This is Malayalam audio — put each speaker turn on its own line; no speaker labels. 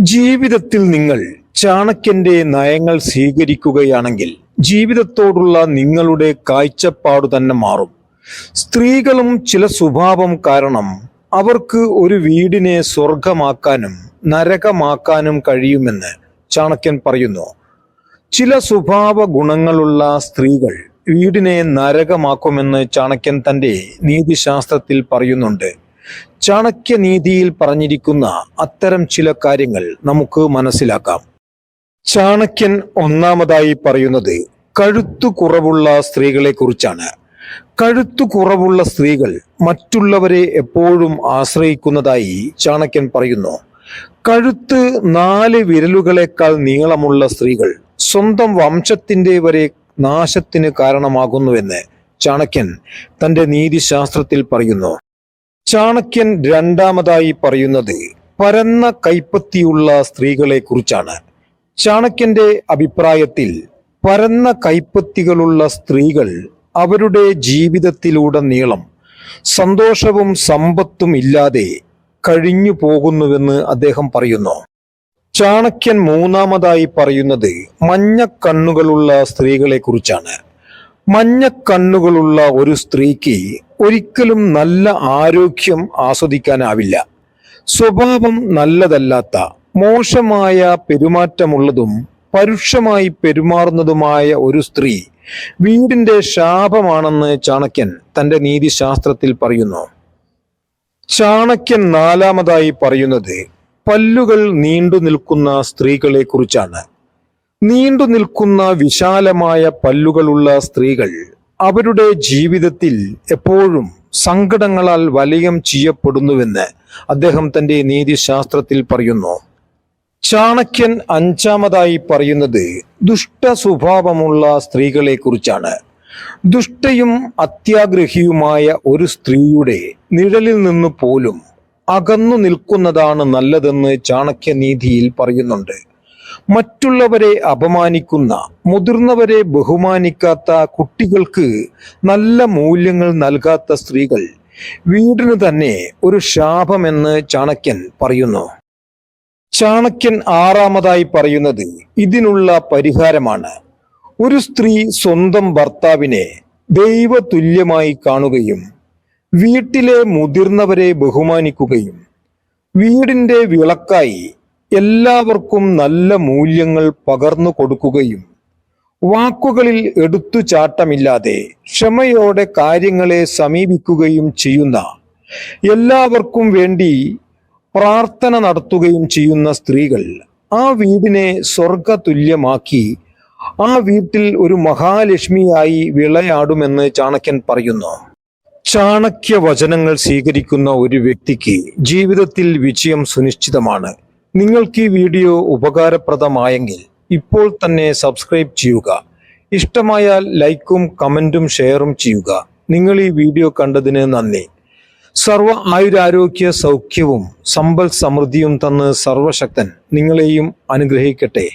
ജീവിതത്തിൽ നിങ്ങൾ ചാണക്യന്റെ നയങ്ങൾ സ്വീകരിക്കുകയാണെങ്കിൽ ജീവിതത്തോടുള്ള നിങ്ങളുടെ കാഴ്ചപ്പാട് തന്നെ മാറും. സ്ത്രീകളും ചില സ്വഭാവം കാരണം അവർക്ക് ഒരു വീടിനെ സ്വർഗമാക്കാനും നരകമാക്കാനും കഴിയുമെന്ന് ചാണക്യൻ പറയുന്നു. ചില സ്വഭാവ ഗുണങ്ങളുള്ള സ്ത്രീകൾ വീടിനെ നരകമാക്കുമെന്ന് ചാണക്യൻ തന്റെ നീതിശാസ്ത്രത്തിൽ പറയുന്നുണ്ട്. ചാണക്യ നീതിയിൽ പറഞ്ഞിരിക്കുന്ന അത്തരം ചില കാര്യങ്ങൾ നമുക്ക് മനസ്സിലാക്കാം. ചാണക്യൻ ഒന്നാമതായി പറയുന്നത് കഴുത്തു കുറവുള്ള സ്ത്രീകളെ കുറിച്ചാണ് കഴുത്തു കുറവുള്ള സ്ത്രീകൾ മറ്റുള്ളവരെ എപ്പോഴും ആശ്രയിക്കുന്നതായി ചാണക്യൻ പറയുന്നു. കഴുത്ത് നാല് വിരലുകളെക്കാൾ നീളമുള്ള സ്ത്രീകൾ സ്വന്തം വംശത്തിന്റെ വരെ നാശത്തിന് കാരണമാകുന്നുവെന്ന് ചാണക്യൻ തന്റെ നീതിശാസ്ത്രത്തിൽ പറയുന്നു. ചാണക്യൻ രണ്ടാമതായി പറയുന്നത് പരന്ന കൈപ്പത്തിയുള്ള സ്ത്രീകളെ കുറിച്ചാണ് ചാണക്യന്റെ അഭിപ്രായത്തിൽ പരന്ന കൈപ്പത്തികളുള്ള സ്ത്രീകൾ അവരുടെ ജീവിതത്തിലൂടെ നീളം സന്തോഷവും സമ്പത്തും ഇല്ലാതെ കഴിഞ്ഞു പോകുന്നുവെന്ന് അദ്ദേഹം പറയുന്നു. ചാണക്യൻ മൂന്നാമതായി പറയുന്നത് മഞ്ഞ കണ്ണുകളുള്ള സ്ത്രീകളെ കുറിച്ചാണ് മഞ്ഞ കണ്ണുകളുള്ള ഒരു സ്ത്രീക്ക് ഒരിക്കലും നല്ല ആരോഗ്യം ആസ്വദിക്കാനാവില്ല. സ്വഭാവം നല്ലതല്ലാത്ത മോശമായ പെരുമാറ്റമുള്ളതും പരുഷമായി പെരുമാറുന്നതുമായ ഒരു സ്ത്രീ വീടിന്റെ ശാപമാണെന്ന് ചാണക്യൻ തന്റെ നീതിശാസ്ത്രത്തിൽ പറയുന്നു. ചാണക്യൻ നാലാമതായി പറയുന്നത് പല്ലുകൾ നീണ്ടു നിൽക്കുന്ന സ്ത്രീകളെ കുറിച്ചാണ് നീണ്ടു നിൽക്കുന്ന വിശാലമായ പല്ലുകളുള്ള സ്ത്രീകൾ അവരുടെ ജീവിതത്തിൽ എപ്പോഴും സങ്കടങ്ങളാൽ വലയം ചെയ്യപ്പെടുന്നുവെന്ന് അദ്ദേഹം തന്റെ നീതിശാസ്ത്രത്തിൽ പറയുന്നു. ചാണക്യൻ അഞ്ചാമതായി പറയുന്നത് ദുഷ്ട സ്വഭാവമുള്ള സ്ത്രീകളെ കുറിച്ചാണ്. ദുഷ്ടയും അത്യാഗ്രഹിയുമായ ഒരു സ്ത്രീയുടെ നിഴലിൽ നിന്ന് പോലും അകന്നു നിൽക്കുന്നതാണ് നല്ലതെന്ന് ചാണക്യനീതിയിൽ പറയുന്നുണ്ട്. മറ്റുള്ളവരെ അപമാനിക്കുന്ന മുതിർന്നവരെ ബഹുമാനിക്കാത്ത കുട്ടികൾക്ക് നല്ല മൂല്യങ്ങൾ നൽകാത്ത സ്ത്രീകൾ വീടിന് തന്നെ ഒരു ശാപമെന്ന് ചാണക്യൻ പറയുന്നു. ചാണക്യൻ ആറാമതായി പറയുന്നത് ഇതിനുള്ള പരിഹാരമാണ്. ഒരു സ്ത്രീ സ്വന്തം ഭർത്താവിനെ ദൈവതുല്യമായി കാണുകയും വീട്ടിലെ മുതിർന്നവരെ ബഹുമാനിക്കുകയും വീടിന്റെ വിളക്കായി എല്ലാവർക്കും നല്ല മൂല്യങ്ങൾ പകർന്നു കൊടുക്കുകയും വാക്കുകളിൽ എടുത്തുചാട്ടമില്ലാതെ ക്ഷമയോടെ കാര്യങ്ങളെ സമീപിക്കുകയും ചെയ്യുന്ന എല്ലാവർക്കും വേണ്ടി പ്രാർത്ഥന നടത്തുകയും ചെയ്യുന്ന സ്ത്രീകൾ ആ വീടിനെ സ്വർഗതുല്യമാക്കി ആ വീട്ടിൽ ഒരു മഹാലക്ഷ്മിയായി വിളയാടുമെന്ന് ചാണക്യൻ പറയുന്നു. ചാണക്യ വചനങ്ങൾ സ്വീകരിക്കുന്ന ഒരു വ്യക്തിക്ക് ജീവിതത്തിൽ വിജയം സുനിശ്ചിതമാണ്. നിങ്ങൾക്ക് ഈ വീഡിയോ ഉപകാരപ്രദമായെങ്കിൽ ഇപ്പോൾ തന്നെ സബ്സ്ക്രൈബ് ചെയ്യുക. ഇഷ്ടമായാൽ ലൈക്കും കമന്റും ഷെയറും ചെയ്യുക. നിങ്ങൾ ഈ വീഡിയോ കണ്ടതിന് നന്ദി. സർവ ആയുരാരോഗ്യ സൗഖ്യവും സമ്പൽ സമൃദ്ധിയും തന്ന് സർവശക്തൻ നിങ്ങളെയും അനുഗ്രഹിക്കട്ടെ.